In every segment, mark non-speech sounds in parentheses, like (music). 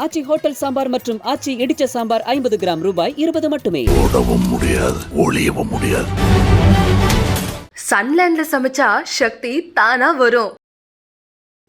ஆச்சி hotel sambar மற்றும் ஆச்சி இடிச்ச சாம்பார் ஐம்பது கிராம் ரூபாய் இருபது மட்டுமே. ஓடவும் முடியாது ஒளியவும் முடியாது. சன்லேண்ட்ல சமைச்சா சக்தி தானா வரும்.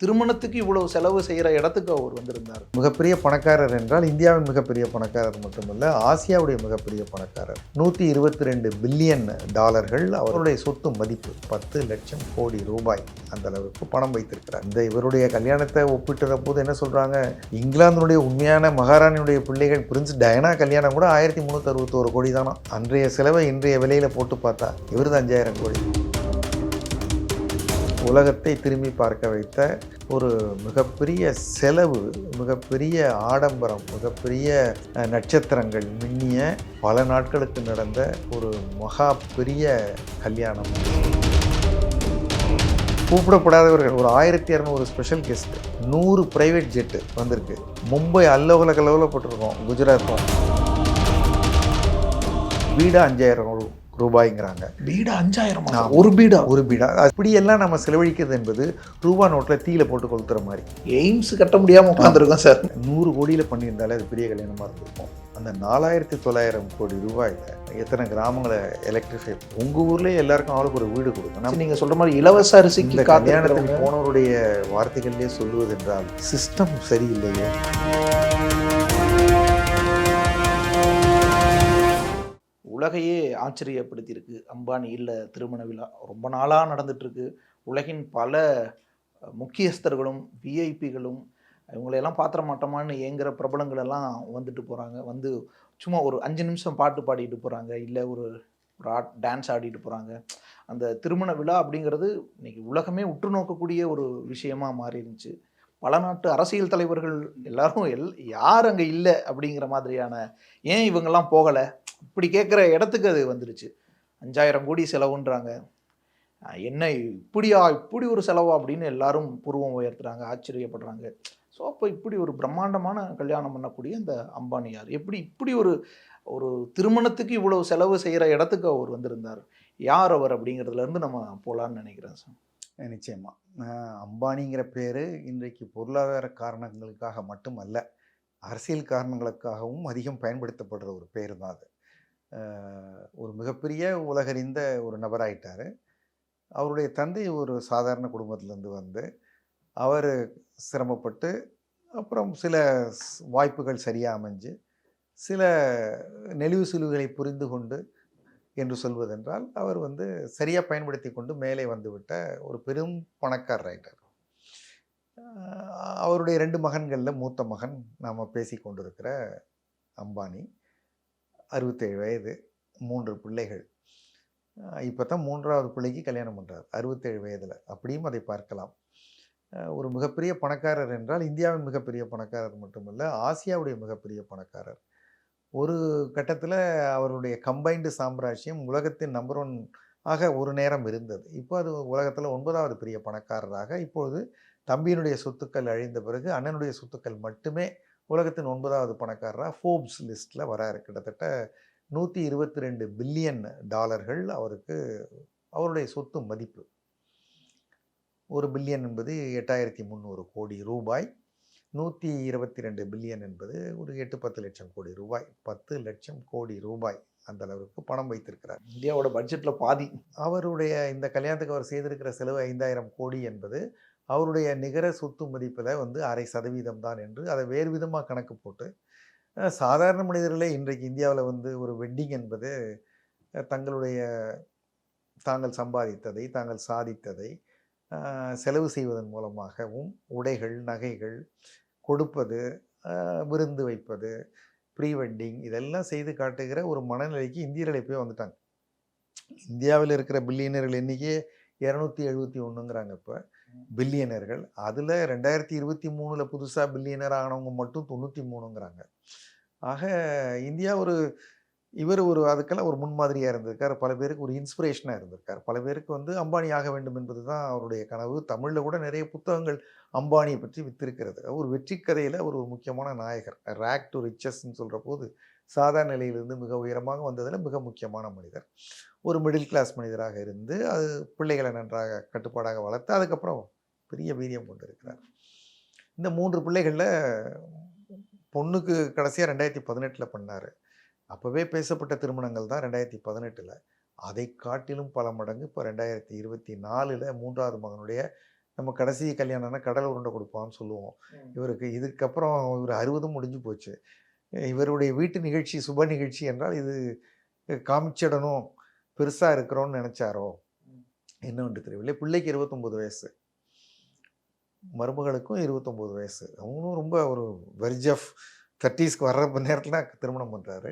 திருமணத்துக்கு இவ்வளவு செலவு செய்கிற இடத்துக்கு அவர் வந்திருந்தார். மிகப்பெரிய பணக்காரர் என்றால் இந்தியாவின் மிகப்பெரிய பணக்காரர் மட்டுமல்ல ஆசியாவுடைய மிகப்பெரிய பணக்காரர். நூற்றி இருபத்தி ரெண்டு பில்லியன் டாலர்கள் அவருடைய சொத்து மதிப்பு. பத்து லட்சம் கோடி ரூபாய் அந்த அளவுக்கு பணம் வைத்திருக்கிறார். இந்த இவருடைய கல்யாணத்தை ஒப்பிட்டுற போது என்ன சொல்கிறாங்க இங்கிலாந்தினுடைய உண்மையான மகாராணியுடைய பிள்ளைகள் பிரின்ஸ் டயனா கல்யாணம் கூட ஆயிரத்தி முந்நூற்றி அறுபத்தோரு கோடி தானா? அன்றைய செலவை இன்றைய விலையில் போட்டு பார்த்தா இவரது அஞ்சாயிரம் கோடி. உலகத்தை திரும்பி பார்க்க வைத்த ஒரு மிகப்பெரிய செலவு மிகப்பெரிய ஆடம்பரம் மிகப்பெரிய நட்சத்திரங்கள் மின்னிய பல நாட்களுக்கு நடந்த ஒரு மகா பெரிய கல்யாணம். கூப்பிடப்படாதவர்கள் ஒரு ஆயிரத்தி இரநூறு ஸ்பெஷல் கெஸ்ட் நூறு பிரைவேட் ஜெட்டு வந்திருக்கு. மும்பை அல்லோகல கலவில் போட்டிருக்கோம் குஜராத்தும் வீடு அஞ்சாயிரம் ரூபாய்ங்கிறாங்க. பீடா அஞ்சாயிரம். ஒரு பீடா? ஒரு பீடா. அப்படியெல்லாம் நம்ம செலவழிக்கிறது என்பது ரூபா நோட்டில் தீயில போட்டு கொளுத்துற மாதிரி. எய்ம்ஸ் கட்ட முடியாம உட்காந்துருக்கோம் சார். நூறு கோடியில் பண்ணியிருந்தாலே அது பெரிய கல்யாணமாக இருந்திருக்கும். அந்த நாலாயிரத்தி தொள்ளாயிரம் கோடி ரூபாயில் எத்தனை கிராமங்களை எலக்ட்ரிஃபை உங்கள் ஊர்லேயே எல்லாருக்கும் ஆளுக்கு ஒரு வீடு கொடுக்கணும் நீங்க சொல்ற மாதிரி இலவச அரிசிக்கு கல்யாணத்துக்கு போனவருடைய வார்த்தைகளிலே சொல்லுவதென்றால் சிஸ்டம் சரியில்லையே. உலகையே ஆச்சரியப்படுத்தியிருக்கு. அம்பானி இல்லை திருமண விழா ரொம்ப நாளாக நடந்துட்டுருக்கு. உலகின் பல முக்கியஸ்தர்களும் விஐபிகளும் இவங்களையெல்லாம் பாத்திர மாட்டோமான்னு ஏங்குற பிரபலங்கள் எல்லாம் வந்துட்டு போகிறாங்க வந்து சும்மா ஒரு அஞ்சு நிமிஷம் பாட்டு பாடிட்டு போகிறாங்க இல்லை ஒரு ஒரு ஆட் டான்ஸ் ஆடிட்டு போகிறாங்க அந்த திருமண விழா அப்படிங்கிறது இன்றைக்கி உலகமே உற்று நோக்கக்கூடிய ஒரு விஷயமாக மாறி இருந்துச்சு பல நாட்டு அரசியல் தலைவர்கள் எல்லாரும் எல் யார் அங்கே இல்லை அப்படிங்கிற மாதிரியான ஏன் இவங்கெல்லாம் போகலை? இப்படி கேட்குற இடத்துக்கு அது வந்துருச்சு. அஞ்சாயிரம் கோடி செலவுன்றாங்க. என்ன இப்படியா இப்படி ஒரு செலவா அப்படின்னு எல்லாரும் புருவம் உயர்த்துறாங்க ஆச்சரியப்படுறாங்க. ஸோ அப்போ இப்படி ஒரு பிரம்மாண்டமான கல்யாணம் பண்ணக்கூடிய அந்த அம்பானியார் எப்படி இப்படி ஒரு ஒரு திருமணத்துக்கு இவ்வளவு செலவு செய்கிற இடத்துக்கு அவர் வந்திருந்தார்? யார் அவர் அப்படிங்கிறதுலேருந்து நம்ம போகலான்னு நினைக்கிறேன் சார். நிச்சயமா. அம்பானிங்கிற பேர் இன்றைக்கு பொருளாதார காரணங்களுக்காக மட்டுமல்ல அரசியல் காரணங்களுக்காகவும் அதிகம் பயன்படுத்தப்படுற ஒரு பேர் தான் அது. ஒரு மிகப்பெரிய உலகறிந்த ஒரு நபராயிட்டார். அவருடைய தந்தை ஒரு சாதாரண குடும்பத்திலேருந்து வந்து அவர் சிரமப்பட்டு அப்புறம் சில வாய்ப்புகள் சரியாக அமைஞ்சு சில நெளிவு சுழிவுகளை புரிந்து கொண்டு என்று சொல்வதென்றால் அவர் வந்து சரியாக பயன்படுத்தி கொண்டு மேலே வந்துவிட்ட ஒரு பெரும் பணக்காரர் ஆயிட்டார் அவருடைய ரெண்டு மகன்களில் மூத்த மகன் நாம் பேசி கொண்டிருக்கிற அம்பானி. அறுபத்தேழு வயது மூன்று பிள்ளைகள். இப்போ தான் மூன்றாவது பிள்ளைக்கு கல்யாணம் பண்ணுறார் அறுபத்தேழு வயதில். அப்படியும் அதை பார்க்கலாம். ஒரு மிகப்பெரிய பணக்காரர் என்றால் இந்தியாவின் மிகப்பெரிய பணக்காரர் மட்டுமல்ல ஆசியாவுடைய மிகப்பெரிய பணக்காரர். ஒரு கட்டத்தில் அவருடைய கம்பைன்டு சாம்ராஜ்யம் உலகத்தின் நம்பர் ஒன் ஆக ஒரு நேரம் இருந்தது. இப்போ அது உலகத்தில் ஒன்பதாவது பெரிய பணக்காரராக இப்பொழுது தம்பியினுடைய சொத்துக்கள் அழிந்த பிறகு அண்ணனுடைய சொத்துக்கள் மட்டுமே உலகத்தின் ஒன்பதாவது பணக்காரராக ஃபோர்ப்ஸ் லிஸ்ட்டில் வராரு. கிட்டத்தட்ட நூற்றி இருபத்தி ரெண்டு பில்லியன் டாலர்கள் அவருக்கு அவருடைய சொத்து மதிப்பு. ஒரு பில்லியன் என்பது எட்டாயிரத்தி முந்நூறு கோடி ரூபாய். நூற்றி இருபத்தி ரெண்டு பில்லியன் என்பது ஒரு எட்டு பத்து லட்சம் கோடி ரூபாய். பத்து லட்சம் கோடி ரூபாய் அந்த அளவுக்கு பணம் வைத்திருக்கிறார். இந்தியாவோட பட்ஜெட்ல பாதி. அவருடைய இந்த கல்யாணத்துக்கு அவர் செய்திருக்கிற செலவு ஐந்தாயிரம் கோடி என்பது அவருடைய நிகர சொத்து மதிப்பில் வந்து அரை சதவீதம் தான் என்று அதை வேறு விதமாக கணக்கு போட்டு சாதாரண மனிதர்களே இன்றைக்கு இந்தியாவில் வந்து ஒரு வெட்டிங் என்பது தங்களுடைய தாங்கள் சம்பாதித்ததை தாங்கள் சாதித்ததை செலவு செய்வதன் மூலமாகவும் உடைகள் நகைகள் கொடுப்பது விருந்து வைப்பது ப்ரீ வெட்டிங் இதெல்லாம் செய்து காட்டுகிற ஒரு மனநிலைக்கு இந்தியர்கள் எப்பயோ வந்துட்டாங்க. இந்தியாவில் இருக்கிற பில்லியனர்கள் எண்ணிக்கையே இரநூத்தி எழுபத்தி ஒன்றுங்கிறாங்க இப்போ. பில்லியனர்கள். அதில் ரெண்டாயிரத்தி இருபத்தி மூணில் புதுசாக பில்லியனர் ஆனவங்க மட்டும் தொண்ணூற்றி மூணுங்கிறாங்க. ஆக இந்தியா ஒரு இவர் ஒரு அதுக்கெல்லாம் ஒரு முன்மாதிரியாக இருந்திருக்கார். பல பேருக்கு ஒரு இன்ஸ்பிரேஷனாக இருந்திருக்கார். பல பேருக்கு வந்து அம்பானி ஆக வேண்டும் என்பது தான் அவருடைய கனவு. தமிழில் கூட நிறைய புத்தகங்கள் அம்பானியை பற்றி வித்திருக்கிறது. ஒரு வெற்றி கதையில் அவர் ஒரு முக்கியமான நாயகர். ரேக் டு ரிச்சஸ்ன்னு சொல்கிற போது சாதாரண நிலையிலிருந்து மிக உயரமாக வந்ததில் மிக முக்கியமான மனிதர். ஒரு மிடில் கிளாஸ் மனிதராக இருந்து அது பிள்ளைகளை நன்றாக கட்டுப்பாடாக வளர்த்து அதுக்கப்புறம் பெரிய வீரியம் கொண்டு இருக்கிறார் இந்த மூன்று பிள்ளைகளில் பொண்ணுக்கு கடைசியாக ரெண்டாயிரத்தி பதினெட்டில் பண்ணார். அப்போவே பேசப்பட்ட திருமணங்கள் தான் ரெண்டாயிரத்தி பதினெட்டில். அதை காட்டிலும் பல மடங்கு இப்போ ரெண்டாயிரத்தி இருபத்தி நாலில் மூன்றாவது மகனுடைய நம்ம கடைசி கல்யாணம்னா கடல் உருண்டை கொடுப்பான்னு சொல்லுவோம். இவருக்கு இதுக்கப்புறம் இவர் அறுபதும் முடிஞ்சு போச்சு. இவருடைய வீட்டு நிகழ்ச்சி சுப நிகழ்ச்சி என்றால் இது காமிச்சிடணும். பெருசாக இருக்கிறோன்னு நினச்சாரோ? என்னவென்று தெரியவில்லை. பிள்ளைக்கு இருபத்தொம்போது வயசு. மருமகளுக்கும் இருபத்தொம்போது வயசு. அவங்களும் ரொம்ப ஒரு வெர்ஜ் ஆஃப் தேர்ட்டிஸ்க்கு வர்ற நேரத்தில் திருமணம் பண்ணுறாரு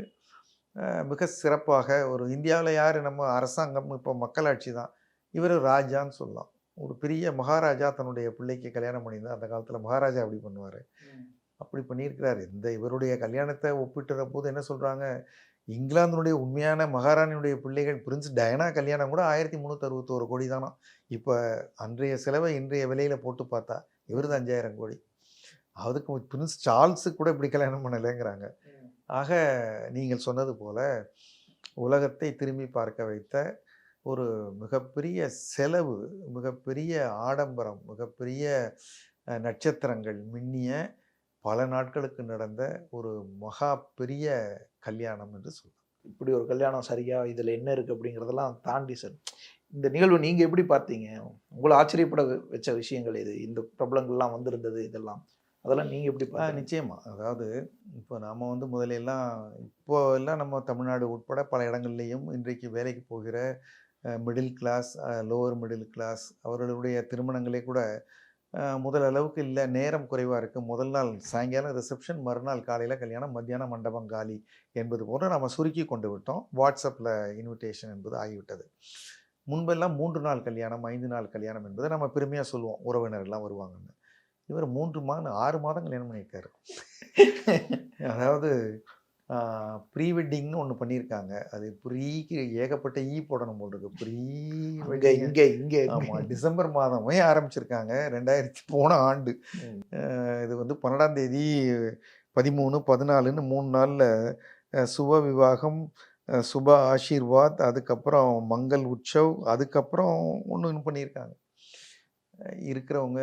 மிக சிறப்பாக ஒரு இந்தியாவில் யார் நம்ம அரசாங்கம் இப்போ மக்களாட்சி தான். இவர் ராஜான்னு சொல்லலாம். ஒரு பெரிய மகாராஜா தன்னுடைய பிள்ளைக்கு கல்யாணம் பண்ணியிருந்தா அந்த காலத்தில் மகாராஜா அப்படி பண்ணுவார். அப்படி பண்ணியிருக்கிறாரு. இந்த இவருடைய கல்யாணத்தை ஒப்பிட்டுற போது என்ன சொல்கிறாங்க இங்கிலாந்தினுடைய உண்மையான மகாராணியுடைய பிள்ளைகள் பிரின்ஸ் டயனா கல்யாணம் கூட ஆயிரத்தி முந்நூற்றி அறுபத்தோரு கோடி தானா? இப்போ அன்றைய செலவை இன்றைய விலையில் போட்டு பார்த்தா இவரது அஞ்சாயிரம் கோடி. அதுக்கு பிரின்ஸ் சார்ல்ஸுக்கு கூட இப்படி கல்யாணம் பண்ணலைங்கிறாங்க. ஆக நீங்கள் சொன்னது போல் உலகத்தை திரும்பி பார்க்க வைத்த ஒரு மிகப்பெரிய செலவு மிகப்பெரிய ஆடம்பரம் மிகப்பெரிய நட்சத்திரங்கள் மின்னிய பல நாட்களுக்கு நடந்த ஒரு மகா பெரிய கல்யாணம் என்று சொல்லலாம் இப்படி ஒரு கல்யாணம் சரியா இதுல என்ன இருக்கு அப்படிங்கிறதெல்லாம் தாண்டி சார் இந்த நிகழ்வு நீங்க எப்படி பார்த்தீங்க? உங்களை ஆச்சரியப்பட வச்ச விஷயங்கள் இது இந்த பிரபலங்கள்லாம் வந்திருந்தது இதெல்லாம். அதெல்லாம் நீங்க எப்படி ஆ பார்த்தீங்க? நிச்சயமா. அதாவது இப்போ நாம் வந்து முதல்ல எல்லாம் இப்போ எல்லாம் நம்ம தமிழ்நாடு உட்பட பல இடங்கள்லையும் இன்றைக்கு வேலைக்கு போகிற middle class lower middle class அவர்களுடைய திருமணங்களே கூட முதல் அளவுக்கு இல்லை நேரம் குறைவாக இருக்குது முதல் நாள் சாயங்காலம் ரிசப்ஷன் மறுநாள் காலையில் கல்யாணம் மத்தியானம் மண்டபம் காலி என்பது போன்று நம்ம சுருக்கி கொண்டு விட்டோம். வாட்ஸ்அப்பில் இன்விடேஷன் என்பது ஆகிவிட்டது. முன்பெல்லாம் மூன்று நாள் கல்யாணம் ஐந்து நாள் கல்யாணம் என்பதை நம்ம பெருமையாக சொல்லுவோம். உறவினர்கள்லாம் வருவாங்கன்னு. இவர் மூன்று மாதம் ஆறு மாதம் கல்யாணம் பண்ணியிருக்காரு. அதாவது ப்ரீ வெட்டிங்னு ஒன்று பண்ணியிருக்காங்க. அது ப்ரீக்கு ஏகப்பட்ட ஈ போடணும் போல் இருக்கு. ப்ரீ இங்க இங்க இங்க. ஆமாம் டிசம்பர் மாதமே ஆரம்பிச்சிருக்காங்க. ரெண்டாயிரத்தி போன ஆண்டு. இது வந்து பன்னெண்டாம் தேதி பதிமூணு பதினாலுன்னு மூணு நாளில் சுப விவாகம் சுப ஆசீர்வாத் அதுக்கப்புறம் மங்கள் உற்சவ் அதுக்கப்புறம் ஒன்று பண்ணியிருக்காங்க. அஹ் இருக்கிறவங்க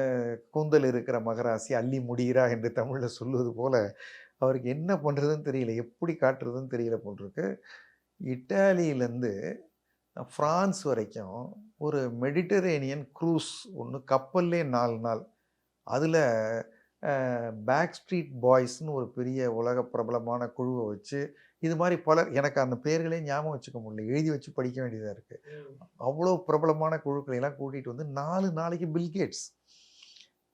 கூந்தல் இருக்கிற மகராசி அள்ளி முடிகிறா என்று தமிழில் சொல்லுவது போல அவருக்கு என்ன பண்ணுறதுன்னு தெரியல எப்படி காட்டுறதுன்னு தெரியல போட்டிருக்கு இட்டாலியிலேருந்து ஃப்ரான்ஸ் வரைக்கும் ஒரு மெடிட்டரேனியன் க்ரூஸ் ஒன்று கப்பல்லே நாலு நாள். அதில் பேக் ஸ்ட்ரீட் பாய்ஸ்னு ஒரு பெரிய உலக பிரபலமான குழுவை வச்சு இது மாதிரி பலர் எனக்கு அந்த பேர்களே ஞாபகம் வச்சுக்க முடியல எழுதி வச்சு படிக்க வேண்டியதாக இருக்குது அவ்வளோ பிரபலமான குழுக்களை எல்லாம் கூட்டிகிட்டு வந்து நாலு நாளைக்கு பில்கேட்ஸ்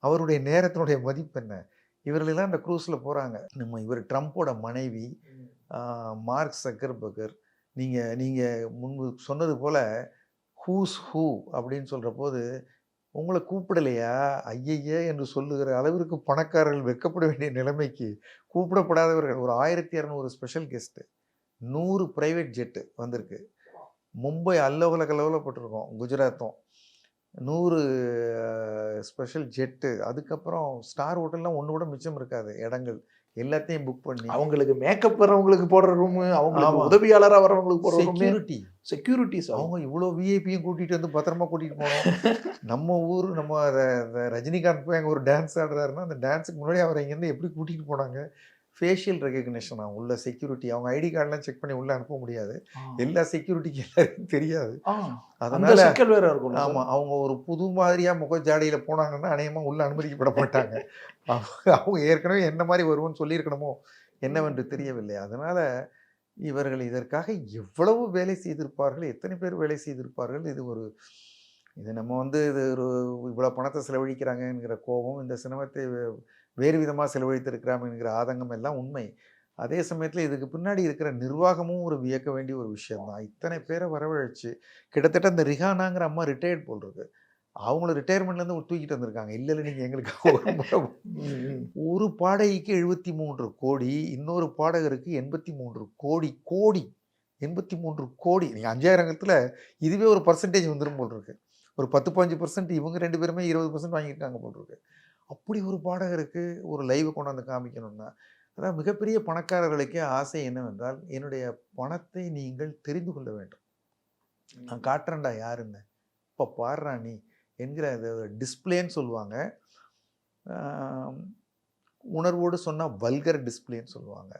அவருடைய நேரத்தினுடைய மதிப்பு என்ன? இவர்களெல்லாம் இந்த க்ரூஸில் போகிறாங்க நம்ம இவர் ட்ரம்ப்போட மனைவி மார்க் சக்கர்பர்கர். நீங்கள் நீங்கள் முன்பு சொன்னது போல் ஹூஸ் ஹூ அப்படின்னு சொல்கிற போது உங்களை கூப்பிடலையா? ஐயையே! என்று சொல்லுகிற அளவிற்கு பணக்காரர்கள் வெட்கப்பட வேண்டிய நிலைமைக்கு கூப்பிடப்படாதவர்கள். ஒரு ஆயிரத்தி இரநூறு ஸ்பெஷல் கெஸ்ட்டு நூறு ப்ரைவேட் ஜெட்டு வந்திருக்கு. மும்பை அல்லோகல கலவலப்பட்டிருக்கோம் குஜராத்தும். நூறு ஸ்பெஷல் ஜெட்டு அதுக்கப்புறம் ஸ்டார் ஹோட்டல்லாம் ஒன்று கூட மிச்சம் இருக்காது இடங்கள். எல்லாத்தையும் புக் பண்ணி. அவங்களுக்கு மேக்கப் வர்றவங்களுக்கு போடுற ரூம் அவங்களுக்கு ஆமா. உதவியாளரா வர்றவங்களுக்கு போடுற செக்யூரிட்டி செக்யூரிட்டிஸ் அவங்க இவ்வளோ விஐபியும் கூட்டிகிட்டு வந்து பத்திரமா கூட்டிகிட்டு போனோம் நம்ம ஊர் நம்ம ரஜினிகாந்த் போய் அங்கே ஒரு டான்ஸ் ஆடுறாருன்னா அந்த டான்ஸுக்கு முன்னாடி அவரை இங்கேருந்து எப்படி கூட்டிகிட்டு போனாங்க? ஃபேஷியல் ரெகக்னிஷன் உள்ள செக்யூரிட்டி அவங்க ஐடி கார்டெலாம் செக் பண்ணி உள்ளே அனுப்ப முடியாது. எல்லா செக்யூரிட்டிக்கு எல்லாருக்கும் தெரியாது. அதனால சிக்கல் வேற இருக்கும். ஆமா அவங்க ஒரு புது மாதிரியா முகஜாடியில போனாங்கன்னா அநேகமா உள்ள அனுமதிக்கப்பட மாட்டாங்க. (laughs) அவங்க அவங்க ஏற்கனவே என்ன மாதிரி வருவோம்னு சொல்லியிருக்கணுமோ என்னவென்று தெரியவில்லை. அதனால இவர்கள் இதற்காக எவ்வளவு வேலை செய்திருப்பார்கள்? எத்தனை பேர் வேலை செய்திருப்பார்கள்? இது ஒரு இது நம்ம வந்து இது ஒரு இவ்வளோ பணத்தை செலவழிக்கிறாங்கங்கிற கோபம் இந்த சினிமத்தை வேறு விதமாக செலவழித்திருக்கிறாங்க என்கிற ஆதங்கம் எல்லாம் உண்மை. அதே சமயத்தில் இதுக்கு பின்னாடி இருக்கிற நிர்வாகமும் ஒரு வியக்க வேண்டிய ஒரு விஷயம்தான் இத்தனை பேரை வரவழைச்சு கிட்டத்தட்ட இந்த ரிஹானாங்கிற அம்மா ரிட்டையர்ட் போல் இருக்கு. அவங்கள ரிட்டையர்மெண்ட்லேருந்து தூக்கிட்டு வந்திருக்காங்க. இல்லை இல்லை நீங்கள் எங்களுக்கு (laughs) ஒரு பாடகிக்கு எழுபத்தி மூன்று கோடி இன்னொரு பாடகருக்கு எண்பத்தி மூன்று கோடி கோடி எண்பத்தி மூன்று கோடி. நீங்கள் அஞ்சாயிரங்கத்தில் இதுவே ஒரு பர்சன்டேஜ் வந்துடும் போல் இருக்கு. ஒரு பத்து பாஞ்சு பர்சன்ட் இவங்க ரெண்டு பேருமே இருபது பர்சன்ட் வாங்கியிருக்காங்க போல் இருக்கு. அப்படி ஒரு பாடகருக்கு ஒரு லைவை கொண்டாந்து காமிக்கணும்னா அதான் மிகப்பெரிய பணக்காரர்களுக்கே ஆசை என்னவென்றால் என்னுடைய பணத்தை நீங்கள் தெரிந்து கொள்ள வேண்டும். நான் காட்டுறேன்டா யாருன்னு இப்போ பாடுறா நீ என்கிற டிஸ்பிளேன்னு சொல்லுவாங்க. உணர்வோடு சொன்னால் வல்கர் டிஸ்பிளேன்னு சொல்லுவாங்க.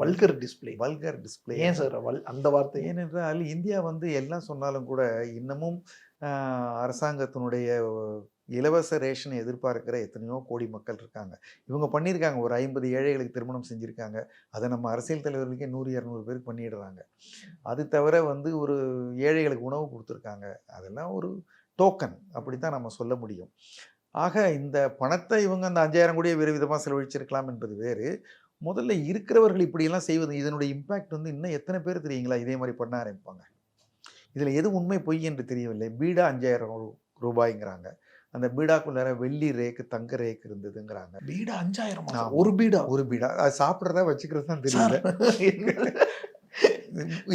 வல்கர் டிஸ்ப்ளே வல்கர் டிஸ்பிளே ஏன் சார் வல் அந்த வார்த்தை? ஏன் ஏனென்றால் இந்தியா வந்து எல்லாம் சொன்னாலும் கூட இன்னமும் அரசாங்கத்தினுடைய இலவச ரேஷனை எதிர்பார்க்கிற எத்தனையோ கோடி மக்கள் இருக்காங்க. இவங்க பண்ணியிருக்காங்க. ஒரு ஐம்பது ஏழைகளுக்கு திருமணம் செஞ்சுருக்காங்க. அதை நம்ம அரசியல் தலைவர்களுக்கே நூறு இரநூறு பேருக்கு பண்ணிடுறாங்க. அது தவிர வந்து ஒரு ஏழைகளுக்கு உணவு கொடுத்துருக்காங்க. அதெல்லாம் ஒரு டோக்கன் அப்படி தான் நம்ம சொல்ல முடியும். ஆக இந்த பணத்தை இவங்க அந்த அஞ்சாயிரம் கோடியை வேறு விதமாக செலவழிச்சிருக்கலாம் என்பது வேறு. முதல்ல இருக்கிறவர்கள் இப்படியெல்லாம் செய்வது இதனுடைய இம்பேக்ட் வந்து இன்னும் எத்தனை பேர் தெரியுங்களா? இதே மாதிரி பண்ண ஆரம்பிப்பாங்க. இதில் எது உண்மை பொய் என்று தெரியவில்லை. பீடா அஞ்சாயிரம் ரூ- ரூபாய்ங்கிறாங்க. அந்த பீடாக்குள்ளார வெள்ளி ரேக்கு தங்க ரேக்கு இருந்ததுங்கிறாங்க. பீடா அஞ்சாயிரம். ஒரு பீடா? ஒரு பீடா. அது சாப்பிட்றதா வச்சுக்கிறது தான் தெரியல. (laughs)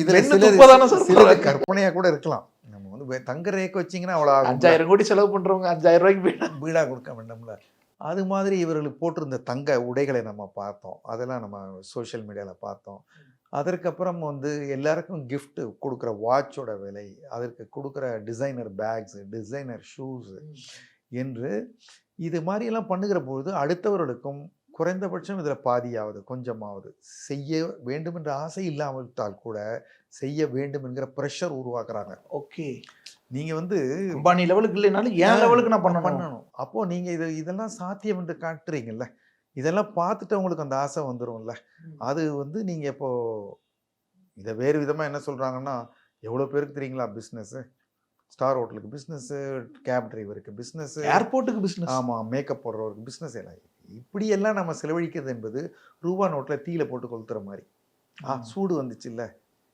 இதுல போடுறாங்க? கற்பனையா கூட இருக்கலாம். நம்ம வந்து தங்க ரேக்கு வச்சீங்கன்னா அவ்வளோ. அஞ்சாயிரம் கோடி செலவு பண்றவங்க அஞ்சாயிரம் ரூபாய்க்கு பீடா? பீடா கொடுக்க வேண்டாம்ல. அது மாதிரி இவர்களுக்கு போட்டிருந்த தங்க உடைகளை நம்ம பார்த்தோம். அதெல்லாம் நம்ம சோஷியல் மீடியாவில் பார்த்தோம். அதற்கப்புறம் வந்து எல்லாருக்கும் gift கொடுக்குற வாட்சோட விலை அதற்கு கொடுக்குற டிசைனர் பேக்ஸ் டிசைனர் ஷூஸு என்று இது மாதிரியெல்லாம் பண்ணுகிற பொழுது அடுத்தவர்களுக்கும் குறைந்தபட்சம் இதில் பாதியாவது கொஞ்சமாவது செய்ய வேண்டும் என்ற ஆசை இல்லாமட்டால் கூட செய்ய வேண்டும் என்கிற ப்ரெஷர் உருவாக்குறாங்க. ஓகே. நீங்கள் வந்து அம்பானி லெவலுக்கு இல்லைனாலும் என் லெவலுக்கு நான் பண்ணணும்? பண்ணணும். அப்போ நீங்க இது இதெல்லாம் சாத்தியம் என்று காட்டுறீங்கல்ல. இதெல்லாம் பார்த்துட்டு உங்களுக்கு அந்த ஆசை வந்துரும்ல. அது வந்து நீங்க இப்போ இதை வேறு விதமா என்ன சொல்றாங்கன்னா எவ்வளோ பேருக்கு தெரியுங்களா பிஸ்னஸ் ஸ்டார் ஹோட்டலுக்கு பிஸ்னஸ் கேப் டிரைவருக்கு பிஸ்னஸ் ஏர்போர்ட்டுக்கு பிசினஸ் ஆமா மேக்கப் போடுறவருக்கு பிஸ்னஸ் எல்லாம். இப்படி எல்லாம் நம்ம செலவழிக்கிறது என்பது ரூபா நோட்ல தீயில போட்டு கொளுத்துற மாதிரி. ஆ சூடு வந்துச்சு இல்ல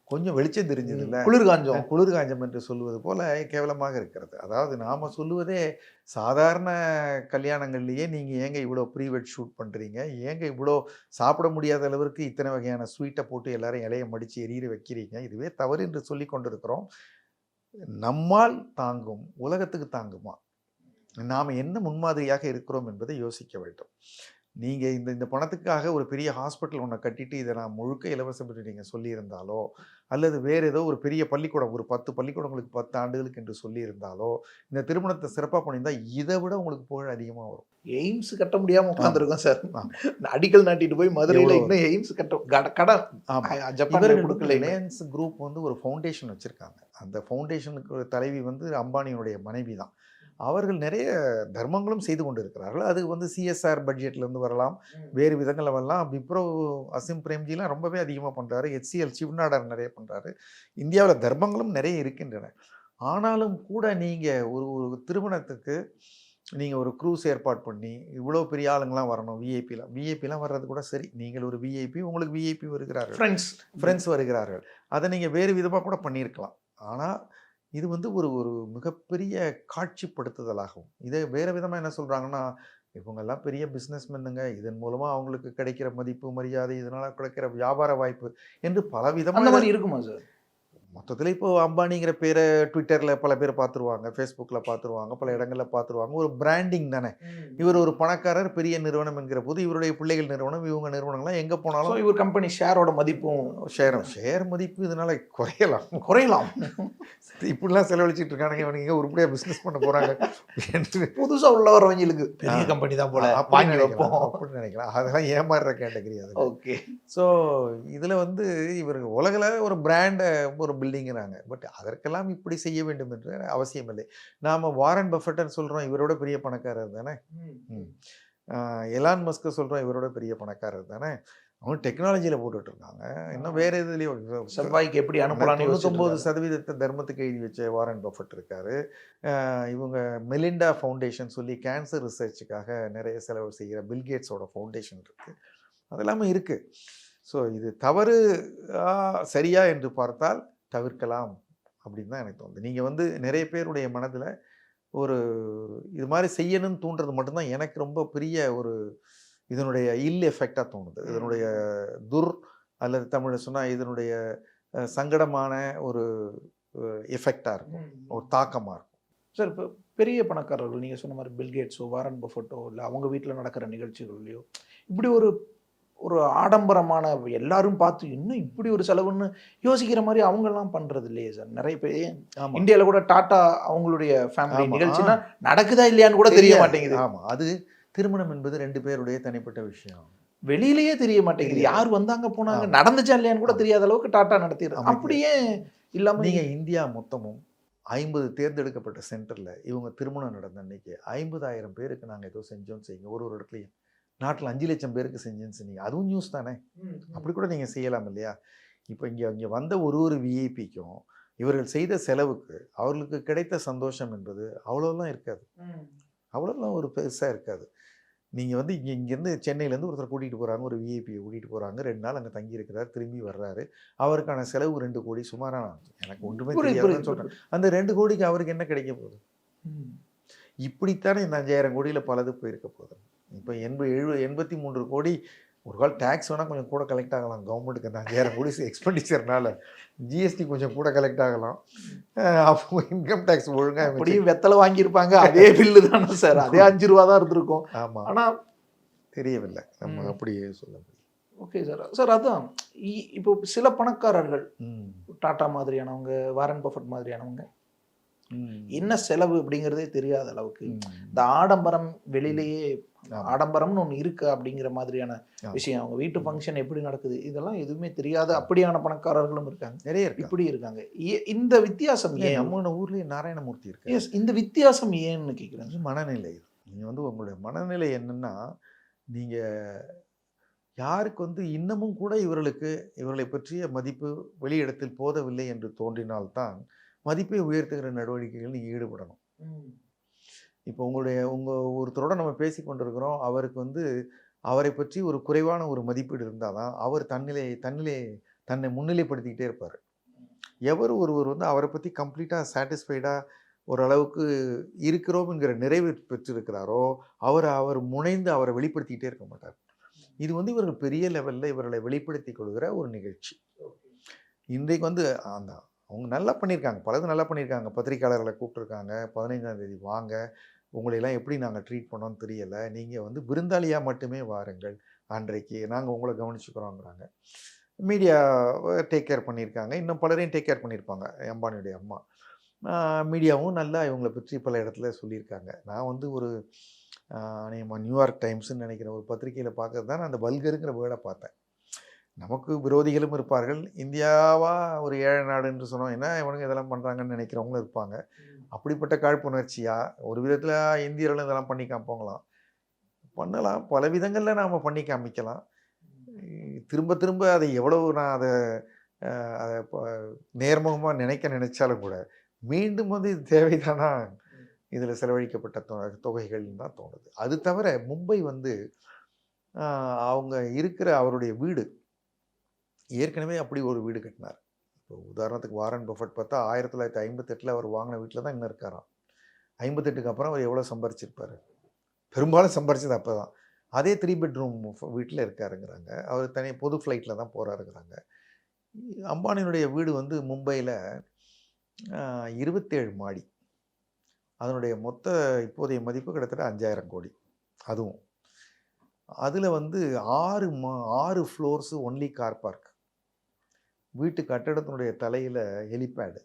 கொஞ்சம் வெளிச்சம் தெரிஞ்சது இல்ல குளிர் காஞ்சம் குளிர் காஞ்சம் என்று சொல்லுவது போல கேவலமாக இருக்கிறது. அதாவது நாம சொல்லுவதே சாதாரண கல்யாணங்கள்லயே நீங்க ஏங்க இவ்வளோ ப்ரீவெட் ஷூட் பண்றீங்க? ஏங்க இவ்வளோ சாப்பிட முடியாத அளவிற்கு இத்தனை வகையான ஸ்வீட்டை போட்டு எல்லாரும் இலைய மடிச்சு எரியற வைக்கிறீங்க? இதுவே தவறு என்று சொல்லி கொண்டிருக்கிறோம். நம்மால் தாங்கும் உலகத்துக்கு தாங்குமா? நாம் என்ன முன்மாதிரியாக இருக்கிறோம் என்பதை யோசிக்க வேண்டும். நீங்கள் இந்த இந்த பணத்துக்காக ஒரு பெரிய ஹாஸ்பிட்டல் ஒன்றை கட்டிட்டு இதை நான் முழுக்க இலவசம் என்று நீங்கள் சொல்லியிருந்தாலோ அல்லது வேறு ஏதோ ஒரு பெரிய பள்ளிக்கூடம் ஒரு பத்து பள்ளிக்கூடங்களுக்கு பத்து ஆண்டுகளுக்கு என்று சொல்லியிருந்தாலோ இந்த திருமணத்தை சிறப்பாக பண்ணியிருந்தா இதை விட உங்களுக்கு புகழ் அதிகமாக வரும். எய்ம்ஸ் கட்ட முடியாம உட்காந்துருக்கோம் சார். ஆமா. அடிக்கல் நாட்டிட்டு போய் மதுரையில? இன்னும் எய்ம்ஸ் கட்ட கட- கடன் ஆமாம் இவர்கள் கொடுக்கல ரிலையன்ஸ் குரூப் வந்து ஒரு ஃபவுண்டேஷன் வச்சுருக்காங்க. அந்த ஃபவுண்டேஷனுக்கு தலைவி வந்து அம்பானியுடைய மனைவி தான் அவர்கள் நிறைய தர்மங்களும் செய்து கொண்டு இருக்கிறார்கள் அது வந்து சிஎஸ்ஆர் பட்ஜெட்லேருந்து வரலாம். வேறு விதங்களில் வரலாம். விப்ரோ அசிம் பிரேம்ஜிலாம் ரொம்பவே அதிகமாக பண்ணுறாரு ஹெச்சிஎல் சிவநாடர் நிறைய பண்ணுறாரு இந்தியாவில் தர்மங்களும் நிறைய இருக்கின்றன. ஆனாலும் கூட நீங்கள் ஒரு ஒரு திருமணத்துக்கு நீங்கள் ஒரு க்ரூஸ் ஏற்பாடு பண்ணி இவ்வளோ பெரிய ஆளுங்களாம் வரணும் விஐபிலாம் விஐபிலாம் வர்றது கூட சரி. நீங்கள் ஒரு விஐபி உங்களுக்கு விஐபி வருகிறார்கள். ஃப்ரெண்ட்ஸ் ஃப்ரெண்ட்ஸ் வருகிறார்கள். அதை நீங்கள் வேறு விதமாக கூட பண்ணியிருக்கலாம். ஆனால் இது வந்து ஒரு ஒரு மிகப்பெரிய காட்சிப்படுத்துதலாகும் இதை வேறு விதமாக என்ன சொல்கிறாங்கன்னா இவங்கெல்லாம் பெரிய பிஸ்னஸ்மென்னுங்க இதன் மூலமாக அவங்களுக்கு கிடைக்கிற மதிப்பு மரியாதை இதனால் கிடைக்கிற வியாபார வாய்ப்பு என்று பல அந்த விதமாக மாதிரி இருக்குமா சார்? மொத்தத்தில் இப்போ அம்பானிங்கிற பேரை ட்விட்டரில் பல பேர் பார்த்துருவாங்க ஃபேஸ்புக்கில் பார்த்துருவாங்க பல இடங்களில் பார்த்துருவாங்க. ஒரு பிராண்டிங் தானே. இவர் ஒரு பணக்காரர் பெரிய நிறுவனம் என்கிற போது இவருடைய பிள்ளைகள் நிறுவனம் இவங்க நிறுவனங்கள்லாம் எங்கே போனாலும் இவர் கம்பெனி ஷேரோட மதிப்பும் ஷேர் ஷேர் மதிப்பு இதனால குறையலாம். (laughs) குறையலாம். இப்படிலாம் செலவழிச்சிட்டு இருக்கானுங்க. இவனுங்க உருப்படியாக பிஸ்னஸ் பண்ண போறாங்க. என்று புதுசா உள்ள வரவங்களுக்கு பெரிய. கம்பெனி தான் போல. வாங்கி வைப்போம். அப்படி நினைக்கலாம். அதெல்லாம் ஏமாறுற கேட்டகரி அது. ஓகே ஸோ இதில் வந்து இவருக்கு உலகில் ஒரு பிராண்டை ஒரு பில்டிங்கிறாங்க பட் அதற்கெல்லாம் இப்படி செய்ய வேண்டும் என்று அவசியம் இல்லை. நாம் வாரன் பஃபெட்டன் சொல்கிறோம் இவரோட பெரிய பணக்காரர் தானே? எலான் மஸ்க்கு சொல்கிறோம் இவரோட பெரிய பணக்காரர் தானே? அவங்க டெக்னாலஜியில் இருக்காங்க. இன்னும் வேற இதுலேயும் செவ்வாய்க்கு எப்படி அனுப்பலாம்னு தொண்ணூத்தொம்பது சதவீதத்தை தர்மத்துக்கு எழுதி வச்ச வாரன் பஃபட் இருக்காரு. இவங்க மெலிண்டா ஃபவுண்டேஷன் சொல்லி கேன்சர் ரிசர்ச்சுக்காக நிறைய செலவு செய்கிற பில்கேட்ஸோட ஃபவுண்டேஷன் இருக்கு. அதெல்லாமே இருக்கு. ஸோ இது தவறு சரியா என்று பார்த்தால் தவிர்க்கலாம் அப்படின்னு தான் எனக்கு தோணுது. நீங்கள் வந்து நிறைய பேருடைய மனதில் ஒரு இது மாதிரி செய்யணும்னு தூண்டுறது மட்டும்தான் எனக்கு ரொம்ப பெரிய ஒரு இதனுடைய இல் எஃபெக்டாக தோணுது. இதனுடைய துர் அல்லது தமிழ் சொன்னால் இதனுடைய சங்கடமான ஒரு எஃபெக்டாக இருக்கும். ஒரு தாக்கமாக இருக்கும். சார் இப்போ பெரிய பணக்காரர்கள் நீங்கள் சொன்ன மாதிரி பில்கேட்ஸோ வாரன் பஃபட்டோ இல்லை அவங்க வீட்டில் நடக்கிற நிகழ்ச்சிகள்லையோ இப்படி ஒரு ஒரு ஆடம்பரமான எல்லாரும் பார்த்து இன்னும் இப்படி ஒரு செலவுன்னு யோசிக்கிற மாதிரி அவங்கெல்லாம் பண்றது இல்லையே சார். நிறைய பேர் இந்தியாவில் கூட டாட்டா அவங்களுடைய ஃபேமிலி ஆமா. நிகழ்ச்சினா நடக்குதா இல்லையான்னு கூட தெரிய மாட்டேங்குது. ஆமாம் அது திருமணம் என்பது ரெண்டு பேருடைய தனிப்பட்ட விஷயம். வெளியிலேயே தெரிய மாட்டேங்குது. யார் வந்தாங்க போனாங்க ஆமா. நடந்துச்சா இல்லையான்னு கூட ஆமா. தெரியாத அளவுக்கு டாட்டா நடத்திடுது. அமைப்பு. அப்படியே இல்லாம நீங்க இந்தியா மொத்தமும் ஐம்பது தேர்ந்தெடுக்கப்பட்ட சென்டர்ல இவங்க திருமணம் நடந்த அன்னைக்கு ஐம்பதாயிரம் பேருக்கு நாங்க ஏதோ செஞ்சோம் செய்யுங்க. ஒரு ஒரு இடத்துலையும். நாட்டில் அஞ்சு லட்சம் பேருக்கு செஞ்சேன்னு சொன்னீங்க. அதுவும் நியூஸ் தானே? அப்படி கூட நீங்கள் செய்யலாம் இல்லையா? இப்போ இங்கே இங்கே வந்த ஒரு ஒரு விஐபிக்கும் இவர்கள் செய்த செலவுக்கு அவர்களுக்கு கிடைத்த சந்தோஷம் என்பது அவ்வளோலாம் இருக்காது. அவ்வளோலாம் ஒரு பெருசாக இருக்காது. நீங்கள் வந்து இங்கே இங்கேருந்து சென்னையிலேருந்து ஒருத்தர் கூட்டிகிட்டு போகிறாங்க ஒரு விஐபியை கூட்டிகிட்டு போகிறாங்க ரெண்டு நாள் அங்கே தங்கி இருக்கிறார் திரும்பி வர்றாரு. அவருக்கான செலவு ரெண்டு கோடி சுமாரான எனக்கு ஒன்றுமே தெரியாதுன்னு சொல்கிறேன் அந்த ரெண்டு கோடிக்கு அவருக்கு என்ன கிடைக்க போகுது. இப்படித்தானே இந்த அஞ்சாயிரம் கோடியில் பலது போயிருக்க போகுது. இப்போ எண்பது எழுபது எண்பத்தி மூன்று கோடி ஒரு கால் டேக்ஸ் வேணால் கொஞ்சம் கூட கலெக்ட் ஆகலாம். கவர்மெண்ட்டுக்கு அஞ்சாயிரம் கோடி எக்ஸ்பெண்டிச்சர்னால ஜிஎஸ்டி கொஞ்சம் கூட கலெக்ட் ஆகலாம். அப்போ இன்கம் டேக்ஸ் ஒழுங்காக அப்படியும் வெத்தலை வாங்கியிருப்பாங்க. அதே பில்லு தானே சார் (laughs) அதே அஞ்சு ரூபா தான் இருந்திருக்கும். ஆமாம் ஆனா தெரியவில்லை. நம்ம. அப்படியே சொல்ல முடியும் ஓகே சார் சார் அதான் இப்போ சில பணக்காரர்கள் ம். டாடா மாதிரியானவங்க வாரன் பஃபட் மாதிரியானவங்க. என்ன செலவு அப்படிங்கிறதே தெரியாத அளவுக்கு. இந்த ஆடம்பரம் வெளியிலேயே. ஆடம்பரம்னு ஒன்று இருக்கு அப்படிங்கிற மாதிரியான. விஷயம். அவங்க வீட்டு ஃபங்க்ஷன் எப்படி நடக்குது? இதெல்லாம் எதுவுமே தெரியாத அப்படியான பணக்காரர்களும் இருக்காங்க. நிறைய இப்படி இருக்காங்க. இந்த வித்தியாசம் ஏன்? நம்ம ஊர்லயே நாராயணமூர்த்தி இருக்கு எஸ் இந்த வித்தியாசம் ஏன்னு கேட்குறேன் மனநிலை. நீங்கள் வந்து உங்களுடைய மனநிலை என்னன்னா நீங்கள் யாருக்கு வந்து இன்னமும் கூட இவர்களுக்கு இவர்களை பற்றிய மதிப்பு வெளியிடத்தில் போதவில்லை என்று தோன்றினால்தான் மதிப்பை உயர்த்துகிற நடவடிக்கைகள் நீங்கள் ஈடுபடணும் இப்போ உங்களுடைய உங்கள் ஒருத்தரோட நம்ம பேசி கொண்டிருக்கிறோம். அவருக்கு வந்து அவரை பற்றி ஒரு குறைவான ஒரு மதிப்பீடு இருந்தால் தான் அவர் தன்னிலை தன்னிலை தன்னை முன்னிலைப்படுத்திக்கிட்டே இருப்பார். எவர் ஒருவர் வந்து அவரை பற்றி கம்ப்ளீட்டாக சாட்டிஸ்ஃபைடாக ஓரளவுக்கு இருக்கிறோம் என்கிற நிறைவு பெற்றிருக்கிறாரோ அவர் அவர் முனைந்து அவரை வெளிப்படுத்திக்கிட்டே இருக்க மாட்டார். இது வந்து இவர்கள் பெரிய லெவலில் இவர்களை வெளிப்படுத்திக் கொள்கிற ஒரு நிகழ்ச்சி. இன்றைக்கு வந்து அந்த அவங்க நல்லா பண்ணியிருக்காங்க. பலது நல்லா பண்ணியிருக்காங்க. பத்திரிக்கையாளர்களை கூப்பிட்ருக்காங்க பதினைஞ்சாம் தேதி வாங்க. உங்களையெல்லாம் எப்படி நாங்கள் ட்ரீட் பண்ணோம்னு தெரியலை. நீங்கள் வந்து விருந்தாளியாக மட்டுமே வாருங்கள். அன்றைக்கு நாங்கள் உங்களை கவனிச்சுக்கிறோங்கிறாங்க. மீடியா டேக் கேர் பண்ணியிருக்காங்க. இன்னும் பலரையும் டேக் கேர் பண்ணியிருப்பாங்க. அம்பானியுடைய அம்மா. மீடியாவும் நல்லா இவங்களை பற்றி பல இடத்துல சொல்லியிருக்காங்க. நான் வந்து ஒரு அநேகமாக நியூயார்க் டைம்ஸ்னு நினைக்கிற ஒரு பத்திரிக்கையில் பார்க்கறது தான் நான் அந்த பல்கருங்கிற வேர்டை பார்த்தேன். நமக்கு விரோதிகளும் இருப்பார்கள். இந்தியாவா ஒரு ஏழை நாடு என்று சொன்னோம் என்ன இவனுங்க இதெல்லாம் பண்ணுறாங்கன்னு நினைக்கிறவங்களும் இருப்பாங்க. அப்படிப்பட்ட காழ்ப்புணர்ச்சியா? ஒரு விதத்தில் இந்தியர்களும் இதெல்லாம் பண்ணி காமிப்போங்களாம். பண்ணலாம். பல விதங்களில் நாம் பண்ணி காமிக்கலாம். திரும்ப திரும்ப அதை எவ்வளவு நான் அதை அதை நேர்முகமாக நினைக்க நினைச்சாலும் கூட மீண்டும் வந்து இது தேவைதானா? இதில் செலவழிக்கப்பட்ட தொ- தொகைகள்னு தான் தோணுது. அது தவிர மும்பை வந்து அவங்க இருக்கிற அவருடைய வீடு ஏற்கனவே அப்படி ஒரு வீடு கட்டினார். இப்போ உதாரணத்துக்கு வாரன் பஃபட் பார்த்தா ஆயிரத்தி தொள்ளாயிரத்தி ஐம்பத்தெட்டில் அவர் வாங்கின வீட்டில் தான் இன்னும் இருக்காராம். ஐம்பத்தெட்டுக்கு அப்புறம் அவர் எவ்வளோ சம்பாரிச்சிருப்பார்? பெரும்பாலும் சம்பாரிச்சது அப்போ தான் அதே த்ரீ பெட்ரூம் வீட்டில் இருக்காருங்கிறாங்க. அவர் தனி பொது ஃப்ளைட்டில் தான் போகிறாருங்கிறாங்க அம்பானியினுடைய வீடு வந்து மும்பையில் இருபத்தேழு மாடி. அதனுடைய மொத்த இப்போதைய மதிப்பு கிட்டத்தட்ட அஞ்சாயிரம் கோடி. அதுவும். அதில் வந்து ஆறு மா ஆறு ஃப்ளோர்ஸு ஒன்லி கார் பார்க் வீட்டு கட்டடத்தினுடைய தலையில் ஹெலிபேடு.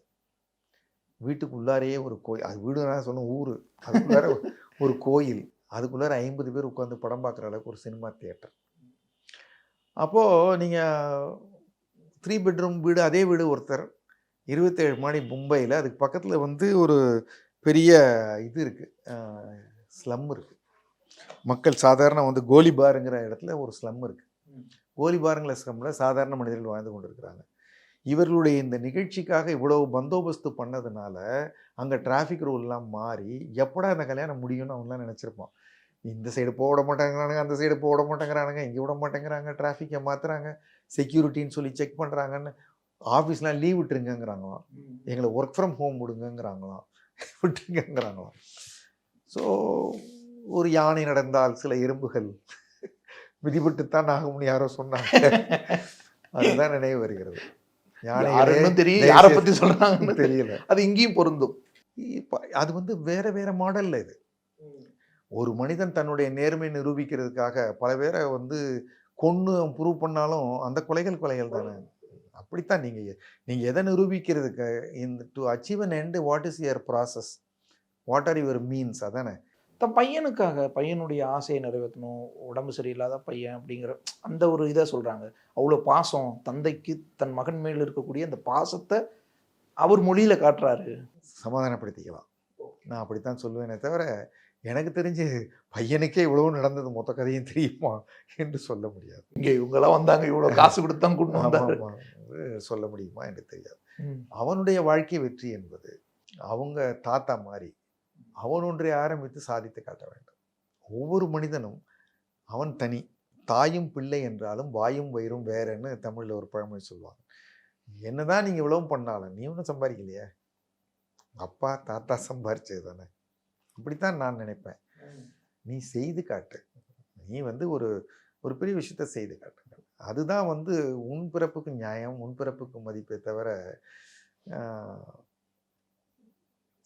வீட்டுக்குள்ளாரையே ஒரு கோயில் அது வீடு நான் சொன்ன ஊர். அதுக்குள்ளார ஒரு கோயில். அதுக்குள்ளார ஐம்பது பேர் உட்காந்து படம் பார்க்குற அளவுக்கு ஒரு சினிமா தியேட்டர். அப்போது நீங்கள் த்ரீ பெட்ரூம் வீடு அதே வீடு ஒருத்தர். இருபத்தேழு மாடி மும்பையில் அதுக்கு பக்கத்தில் வந்து ஒரு பெரிய இது இருக்குது ஸ்லம் இருக்குது மக்கள் சாதாரண வந்து கோலிபாருங்கிற இடத்துல ஒரு ஸ்லம் இருக்குது கோலிபாருங்கிற ஸ்லம்மில் சாதாரண மனிதர்கள் வாழ்ந்து கொண்டிருக்கிறாங்க. இவர்களுடைய இந்த நிகழ்ச்சிக்காக இவ்வளவு பந்தோபஸ்து பண்ணதுனால அங்கே டிராஃபிக் ரூல்லாம் மாறி எப்படா இந்த கல்யாணம் முடியும்னு அவங்களாம் நினச்சிருப்பான். இந்த சைடு போக விட மாட்டேங்கிறானுங்க அந்த சைடு போக விட மாட்டேங்கிறானுங்க இங்கே விட மாட்டேங்கிறாங்க டிராஃபிக்கை மாற்றுறாங்க செக்யூரிட்டின்னு சொல்லி செக் பண்ணுறாங்கன்னு ஆஃபீஸ்லாம் லீவ் விட்டுருங்கங்கிறாங்களாம். எங்களை ஒர்க் ஃப்ரம் ஹோம் விடுங்கங்கிறாங்களாம். (laughs) விட்டுருங்கங்கிறாங்களாம். ஸோ ஒரு யானை நடந்தால் சில எறும்புகள் (laughs) மிதிபட்டுத்தான் ஆகும்னு யாரோ சொன்னாங்க. (laughs) அதுதான் நினைவு வருகிறது. யாருன்னு தெரியும் யாரை செய்து பத்தி சொல்றாங்கன்னு தெரியல. அது இங்கேயும் பொருந்தும். இப்ப அது வந்து வேற வேற மாடல்ல இது. ஒரு மனிதன் தன்னுடைய நேர்மை நிரூபிக்கிறதுக்காக பல பேரை வந்து கொன்று ப்ரூவ் பண்ணாலும் அந்த கொலைகள் கொலைகள் தானே. அப்படித்தான் நீங்க நீங்க எதை நிரூபிக்கிறதுக்கு இந்த to achieve an end what is your process what are your means அதானே. தன் பையனுக்காக பையனுடைய ஆசையை நிறைவேற்றணும் உடம்பு சரியில்லாத பையன் அப்படிங்கிற அந்த ஒரு இதை சொல்கிறாங்க அவ்வளோ பாசம். தந்தைக்கு தன் மகன் மேல் இருக்கக்கூடிய அந்த பாசத்தை அவர் மொழியில் காட்டுறாரு. சமாதானப்படுத்திக்கலாம். நான் அப்படித்தான் சொல்லுவேனே தவிர எனக்கு தெரிஞ்சு பையனுக்கே இவ்வளவு நடந்தது. மொத்த கதையும் தெரியுமா என்று சொல்ல முடியாது. இங்கே இவங்கெல்லாம் வந்தாங்க இவ்வளோ காசு கொடுத்து தான் கூட்டு ஆமா, வந்தாரு. ஆமா. அது சொல்ல முடியுமா என்று தெரியாது. அவனுடைய வாழ்க்கை வெற்றி என்பது அவங்க தாத்தா மாதிரி அவன் ஒன்றை ஆரம்பித்து சாதித்து காட்ட வேண்டும். ஒவ்வொரு மனிதனும் அவன் தனி தாயும் பிள்ளை என்றாலும் வாயும் வயிறும் வேறன்னு தமிழில் ஒரு பழமொழி சொல்லுவாங்க. என்னதான் நீங்கள் இவ்வளவும் பண்ணாலும் நீ ஒன்றும் சம்பாதிக்கலையே? அப்பா தாத்தா சம்பாரிச்சது தானே? அப்படித்தான் நான் நினைப்பேன். நீ செய்து காட்டு. நீ வந்து ஒரு ஒரு பெரிய விஷயத்த செய்து காட்டுங்கள் அதுதான் வந்து உன் பிறப்புக்கு நியாயம் உன் பிறப்புக்கு மதிப்பே தவிர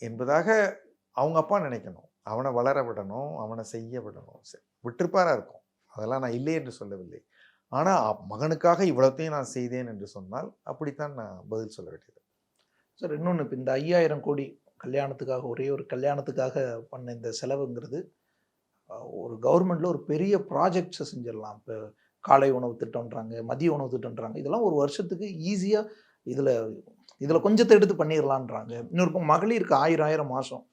என்பதாக அவங்க அப்பா நினைக்கணும். அவனை வளர விடணும் அவனை செய்ய விடணும். சரி, இருக்கும். அதெல்லாம் நான் இல்லை என்று சொல்லவில்லை. ஆனால் மகனுக்காக இவ்வளோத்தையும் நான் செய்தேன் என்று சொன்னால் அப்படித்தான் நான் பதில் சொல்ல வேண்டியது. சார் இன்னொன்று இப்போ இந்த ஐயாயிரம் கோடி கல்யாணத்துக்காக ஒரே ஒரு கல்யாணத்துக்காக பண்ண இந்த செலவுங்கிறது ஒரு கவர்மெண்ட்டில் ஒரு பெரிய ப்ராஜெக்ட்ஸை செஞ்சிடலாம். இப்போ காலை உணவு திட்டம்ன்றாங்க மதிய உணவு திட்டம்ன்றாங்க இதெல்லாம் ஒரு வருஷத்துக்கு ஈஸியாக இதில் இதில் கொஞ்சத்தை எடுத்து பண்ணிடலான்றாங்க. இன்னொரு பக்கம் மகளிருக்கு ஆயிரம் ஆயிரம் மாதம்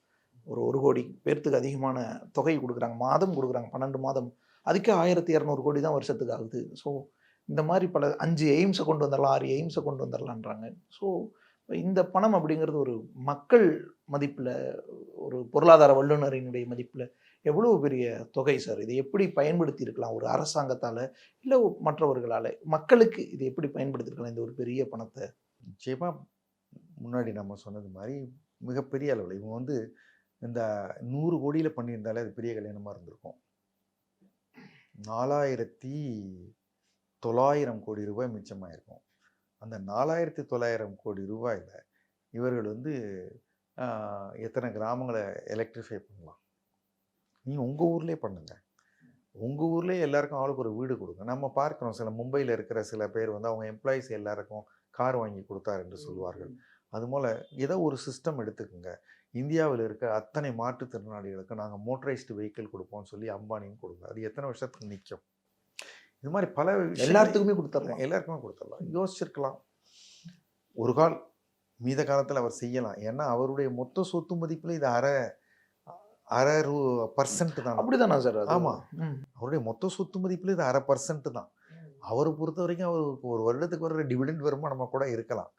ஒரு ஒரு கோடி பேர்த்துக்கு அதிகமான தொகை கொடுக்குறாங்க. மாதம் கொடுக்குறாங்க. பன்னெண்டு மாதம். அதுக்கே ஆயிரத்தி இரநூறு கோடி தான் வருஷத்துக்கு ஆகுது. ஸோ இந்த மாதிரி பல அஞ்சு எய்ம்ஸை கொண்டு வந்துடலாம் ஆறு எய்ம்ஸை கொண்டு வந்துடலான்றாங்க ஸோ இந்த பணம் அப்படிங்கிறது ஒரு மக்கள் மதிப்பில் ஒரு பொருளாதார வல்லுநரினுடைய மதிப்பில் எவ்வளோ பெரிய தொகை சார்? இதை எப்படி பயன்படுத்தி இருக்கலாம் ஒரு அரசாங்கத்தால் இல்லை மற்றவர்களால்? மக்களுக்கு இது எப்படி பயன்படுத்தியிருக்கலாம்? இந்த ஒரு பெரிய பணத்தை? நிச்சயமாக முன்னாடி நம்ம சொன்னது மாதிரி மிகப்பெரிய அளவில் இவங்க வந்து இந்த நூறு கோடியில் பண்ணியிருந்தாலே அது பெரிய கல்யாணமாக இருந்திருக்கும். நாலாயிரத்தி தொள்ளாயிரம் கோடி ரூபாய் மிச்சமாயிருக்கும். அந்த நாலாயிரத்தி தொள்ளாயிரம் கோடி ரூபாயில் இவர்கள் வந்து எத்தனை கிராமங்களை எலக்ட்ரிஃபை பண்ணலாம்? நீ உங்கள் ஊர்லேயே பண்ணுங்க. உங்கள் ஊர்லேயே எல்லாருக்கும் ஆளுக்கு ஒரு வீடு கொடுங்க. நம்ம பார்க்குறோம் சில மும்பையில் இருக்கிற சில பேர் வந்து அவங்க எம்ப்ளாயிஸ் எல்லாருக்கும் கார் வாங்கி கொடுத்தார் என்று சொல்வார்கள். அதுபோல் ஏதோ ஒரு சிஸ்டம் எடுத்துக்கோங்க. இந்தியாவில் இருக்க அத்தனை மாற்றுத்திறனாளிகளுக்கு நாங்கள் மோட்டரைஸ்டு வெஹிக்கிள் கொடுப்போம்னு சொல்லி அம்பானியும் கொடுங்க. அது எத்தனை வருஷத்துக்கு நிற்கும் இது மாதிரி பல எல்லாத்துக்குமே கொடுத்துடலாம் எல்லாருக்குமே கொடுத்துடலாம் யோசிச்சிருக்கலாம். ஒரு கால் மீத காலத்தில் அவர் செய்யலாம். ஏன்னா அவருடைய மொத்த சொத்து மதிப்பில் இது அரை அரை ரூ பர்சன்ட் தான். அப்படிதானா சார் அது? ஆமா. ம். அவருடைய மொத்த சொத்து மதிப்பில் இது அரை பர்சன்ட் தான். அவரை பொறுத்த வரைக்கும் அவருக்கு ஒரு வருடத்துக்கு வர டிவிடெண்ட் வருமானமாக கூட இருக்கலாம்.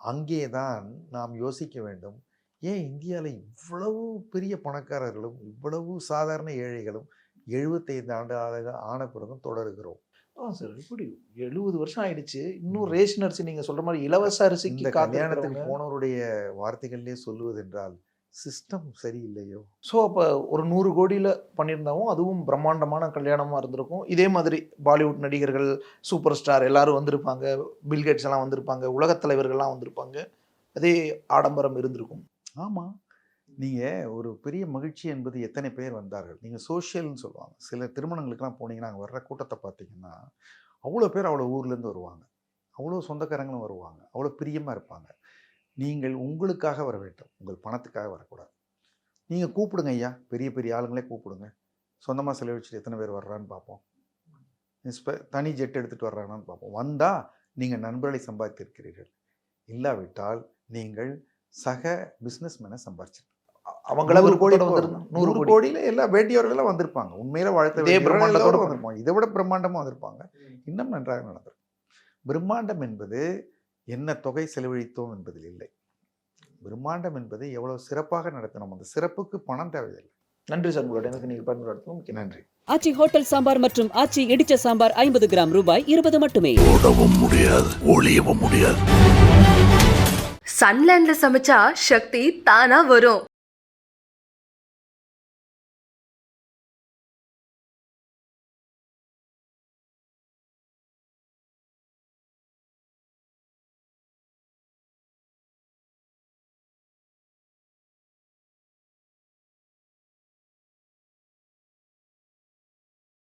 அங்கே தான் நாம் யோசிக்க வேண்டும். ஏன் இந்தியாவில் இவ்வளவு பெரிய பணக்காரர்களும் இவ்வளவு சாதாரண ஏழைகளும் எழுபத்தைந்து ஆண்டு ஆக ஆன பிறகும் தொடருகிறோம். ஆ சார் இப்படி எழுபது வருஷம் ஆயிடுச்சு. இன்னும் ரேஷன் அரிசி நீங்க சொல்ற மாதிரி இலவச அரிசிக்கு இந்த கல்யாணத்துக்கு போனவருடைய வார்த்தைகளிலே சொல்லுவதென்றால் சிஸ்டம் சரியில்லையோ? ஸோ அப்போ ஒரு நூறு கோடியில் பண்ணியிருந்தாவும் அதுவும் பிரம்மாண்டமான கல்யாணமாக இருந்திருக்கும். இதே மாதிரி பாலிவுட் நடிகர்கள் சூப்பர் ஸ்டார் எல்லாரும் வந்திருப்பாங்க. பில்கேட்ஸ் எல்லாம் வந்திருப்பாங்க. உலகத் தலைவர்கள்லாம் வந்திருப்பாங்க. அதே ஆடம்பரம் இருந்திருக்கும். ஆமாம் நீங்கள் ஒரு பெரிய மகிழ்ச்சி என்பது எத்தனை பேர் வந்தார்கள்? நீங்கள் சோஷியல்னு சொல்லுவாங்க. சில திருமணங்களுக்கெல்லாம் போனீங்கன்னா அங்கே வர்ற கூட்டத்தை பார்த்தீங்கன்னா அவ்வளோ பேர் அவ்வளோ ஊர்லேருந்து வருவாங்க. அவ்வளோ சொந்தக்காரங்களும் வருவாங்க. அவ்வளோ பிரியமாக இருப்பாங்க. நீங்கள் உங்களுக்காக வர வேண்டும். உங்கள் பணத்துக்காக வரக்கூடாது. நீங்கள் கூப்பிடுங்க ஐயா. பெரிய பெரிய ஆளுங்களே கூப்பிடுங்க. சொந்தமாக செலவழிச்சுட்டு எத்தனை பேர் வர்றான்னு பார்ப்போம். தனி ஜெட் எடுத்துகிட்டு வர்றாங்கன்னு பார்ப்போம். வந்தால் நீங்கள் நண்பர்களை சம்பாதித்திருக்கிறீர்கள். இல்லாவிட்டால் நீங்கள் சக பிஸ்னஸ்மேனை சம்பாரிச்சு அவங்கள நூறு கோடி நூறு நூறு கோடி. கோடியில எல்லா வேட்டியவர்கள் வந்திருப்பாங்க. உண்மையில வாழ்த்த பிரம்மாண்டத்தோட வந்திருப்பாங்க. இதை விட பிரம்மாண்டமா வந்திருப்பாங்க. இன்னும் நன்றாக நடந்திருக்கும் பிரம்மாண்டம் என்பது என்ன தொகை செலவழித்தோம் என்பதில் இல்லை. பிரம்மாண்டம் என்பது எவ்வளவு சிறப்பாக நடத்தினோம் அந்த சிறப்புக்கு பணம் தேவையில்லை. நன்றி சார் உங்களோட எனக்கு நீங்கள் பயன்படுத்தும் மிக்க நன்றி. ஆச்சி ஹோட்டல் சாம்பார் மற்றும் ஆச்சி இடிச்ச சாம்பார் ஐம்பது கிராம் ரூபாய் இருபது மட்டுமே. ஓடவும் முடியாது ஒளியவும் முடியாது. சன்லேண்டில் சமைச்சா சக்தி தானாக வரும்.